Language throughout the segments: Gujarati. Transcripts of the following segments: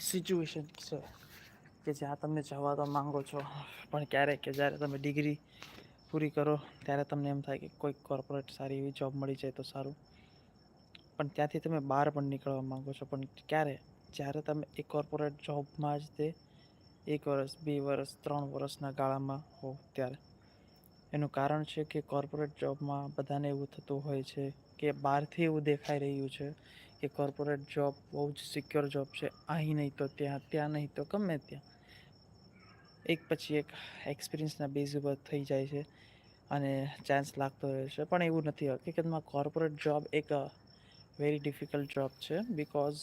સિચ્યુએશન છે કે જ્યાં તમે જવા તો માંગો છો, પણ ક્યારેક કે જ્યારે તમે ડિગ્રી પૂરી કરો, ત્યારે તમને એમ થાય કે કોઈક કોર્પોરેટ સારી એવી જોબ મળી જાય તો સારું. પણ ત્યાંથી તમે બહાર પણ નીકળવા માંગો છો, પણ ક્યારે? જ્યારે તમે એ કોર્પોરેટ જોબમાં જ તે એક વર્ષ, બે વર્ષ, ત્રણ વર્ષના ગાળામાં હો ત્યારે. એનું કારણ છે કે કોર્પોરેટ જોબમાં બધાને એવું થતું હોય છે કે બહારથી એવું દેખાઈ રહ્યું છે કે કોર્પોરેટ જોબ બહુ જ સિક્યોર જોબ છે. અહીં નહીં તો ત્યાં ત્યાં નહીં તો ગમે ત્યાં. એક પછી એક એક્સપિરિયન્સના બેઝ ઉપર થઈ જાય છે અને ચાન્સ લાગતો રહે છે. પણ એવું નથી. હકીકતમાં કોર્પોરેટ જોબ એક વેરી ડિફિકલ્ટ જોબ છે બિકોઝ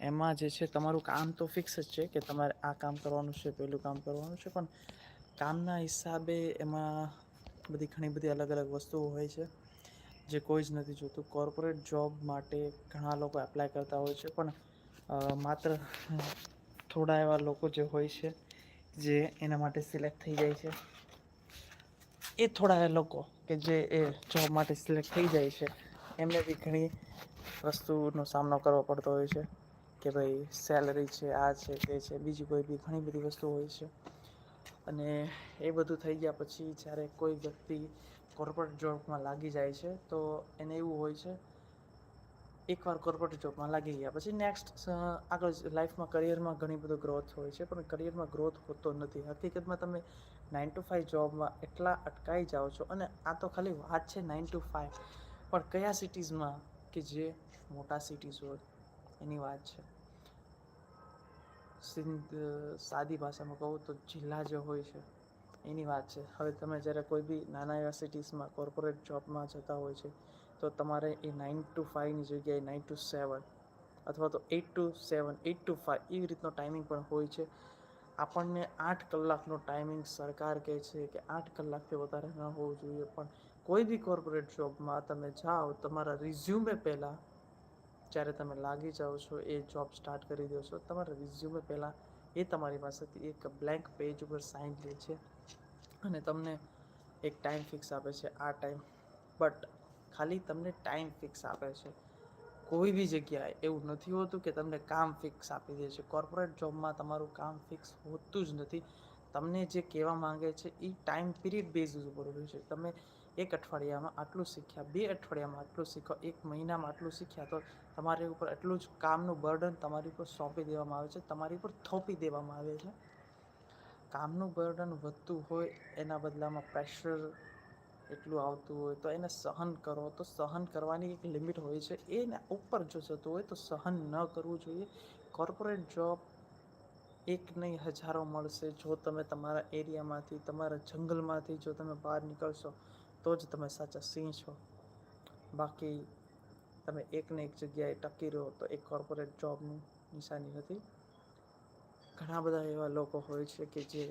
એમાં જે છે તમારું કામ તો ફિક્સ જ છે કે તમારે આ કામ કરવાનું છે, પેલું કામ કરવાનું છે. પણ કામના હિસાબે એમાં બધી ઘણી બધી અલગ અલગ વસ્તુઓ હોય છે. જે કોઈ જ નથી જોતું. કોર્પોરેટ જોબ માટે ઘણા લોકો એપ્લાય કરતા હોય છે, પણ માત્ર થોડા એવા લોકો જે હોય છે, જે એના માટે સિલેક્ટ થઈ જાય છે. એ થોડા એ લોકો કે જે એ જોબ માટે સિલેક્ટ થઈ જાય છે. એમને બી ઘણી વસ્તુનો સામનો કરવો પડતો હોય છે, કે ભાઈ સેલરી છે, આ છે, તે છે, બીજી કોઈ બી ઘણી બધી વસ્તુ હોય છે. અને એ બધું થઈ ગયા પછી જ્યારે કોઈ વ્યક્તિ કોર્પોરેટ જોબમાં લાગી જાય છે, તો એને એવું હોય છે, એકવાર કોર્પોરેટ જોબમાં લાગી ગયા. પછી નેક્સ્ટ આગળ લાઈફમાં કરિયરમાં ઘણી બધો ગ્રોથ હોય છે, પણ કરિયરમાં ગ્રોથ હોતો નથી. હકીકતમાં તમે નાઇન ટુ ફાઇવ જોબમાં એટલા અટકાઈ જાઓ છો, અને આ તો ખાલી વાત છે નાઇન ટુ ફાઇવ પણ કયા સિટીઝમાં કે જે મોટા સિટીઝ હોય, એની વાત છે? સિંધ સાદી ભાષામાં કહું તો જિલ્લા જે હોય છે એની વાત છે. હવે તમે જ્યારે કોઈ બી નાના એવા સિટીઝમાં કોર્પોરેટ જોબમાં જતા હોય છે, તો તમારે એ નાઇન ટુ ફાઇવની જગ્યાએ નાઇન ટુ સેવન અથવા તો eight to seven eight to five એવી રીતનો ટાઈમિંગ પણ હોય છે. આપણને આઠ કલાકનો ટાઈમિંગ સરકાર કહે છે કે આઠ કલાકથી વધારે ન હોવું જોઈએ. પણ કોઈ બી કોર્પોરેટ જોબમાં તમે જાઓ, તમારા રિઝ્યુમે પહેલાં જ્યારે તમે લાગી જાઓ છો, એ જોબ સ્ટાર્ટ કરી દો છો, તમારા રિઝ્યુમે પહેલાં એ તમારી પાસેથી એક બ્લેન્ક પેજ ઉપર સાઇન લે છે. અને તમને એક ટાઈમ ફિક્સ આપે છે આ ટાઈમ બટ ખાલી તમને ટાઈમ ફિક્સ આપે છે. કોઈ બી જગ્યાએ એવું નથી હોતું કે તમને કામ ફિક્સ આપી દે છે. કોર્પોરેટ જોબમાં તમારું કામ ફિક્સ હોતું જ નથી. તમને જે કહેવા માંગે છે એ ટાઈમ પીરિયડ બેઝ ઉપર હોય છે. તમે એક અઠવાડિયામાં આટલું શીખ્યા, બે અઠવાડિયામાં આટલું શીખો એક મહિનામાં આટલું શીખ્યા, તો તમારી ઉપર એટલું જ કામનું બર્ડન તમારી ઉપર સોંપી દેવામાં આવે છે, તમારી ઉપર થોપી દેવામાં આવે છે. કામનું બર્ડન વધતું હોય એના બદલામાં પ્રેશર એટલું આવતું હોય, તો એને સહન કરો, તો સહન કરવાની એક લિમિટ હોય છે. એના ઉપર જો જતું હોય તો સહન ન કરવું જોઈએ. કોર્પોરેટ જોબ એક નહીં, હજારો મળશે. જો તમે તમારા એરિયામાંથી તમારા જંગલમાંથી જો તમે બહાર નીકળશો તો જ તમે સાચા સિંહ છો. બાકી તમે એકને એક જગ્યાએ ટકી રહો તો એ કોર્પોરેટ જોબની નિશાની નથી. ઘણા બધા એવા લોકો હોય છે કે જે